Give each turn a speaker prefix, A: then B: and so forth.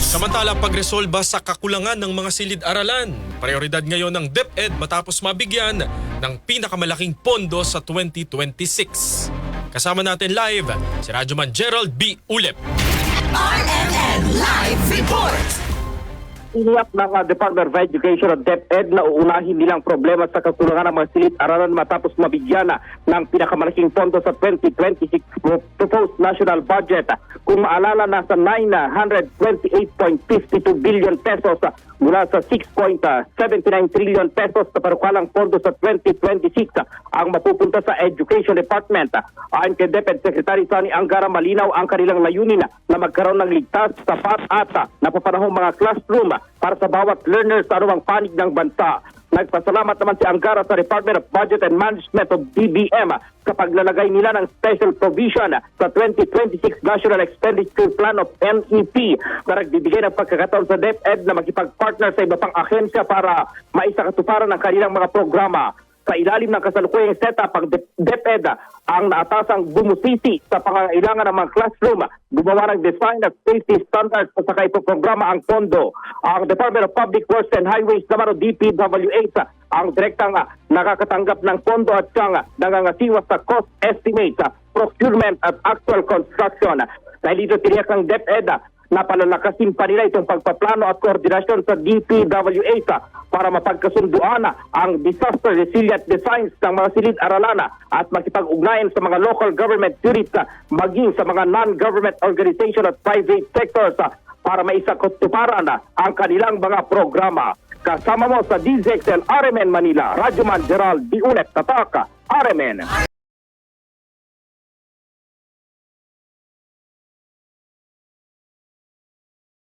A: Samantala, pagresolba sa kakulangan ng mga silid-aralan, prioridad ngayon ng DepEd matapos mabigyan ng pinakamalaking pondo sa 2026. Kasama natin live si Radyoman Gerald B. Ulep.
B: RMN Live Report!
C: Iniyak ng uh, Department of Education at DepEd na uunahin nilang problema sa kakulangan ng mga silid-aralan matapos mabigyan na ng pinakamalaking pondo sa 2026 pro- proposed national budget. Kung maalala, nasa 928.52 billion pesos uh, mula sa 6.79 trillion pesos sa parukalang pondo sa 2026 uh, ang mapupunta sa Education Department. Ayon kay DepEd Secretary Sonny Angara, malinaw ang kanilang layunin na magkaroon ng ligtas, sapat at napapanahong mga classroom para sa bawat learner sa anumang panig ng bansa. Nagpasalamat naman si Angara sa Department of Budget and Management of DBM sa paglalagay nila ng special provision sa 2026 National Expenditure Plan of NEP na nagbibigay ng pagkakataon sa DepEd na makipag-partner sa iba pang ahensya para maisakatuparan ang kanilang mga programa. Sa ilalim ng kasalukuyang setup, ang Dep- DepEd ang naatasang bumusisi sa pangangailangan ng mga classroom, gumawa ng design at safety standards at saka ipoprograma ang pondo. Ang Department of Public Works and Highways naman o DPWH ang direktang ah, nakakatanggap ng pondo at siyang ah, nangangasiwas sa cost estimate, ah, procurement at actual construction. Dahil dito tiniyak ng DepEd ah, na palalakasin pa nila itong pagpaplano at koordinasyon sa DPWH para mapagkasunduan ang disaster resilient designs ng mga silid-aralan ah, at makipag-ugnayan sa mga local government units maging sa mga non-government organization at private sectors para maisakutuparan ang kanilang mga programa. Kasama mo sa DZXL RMN Manila, Radyoman Gerald Diunet Tataka, RMN.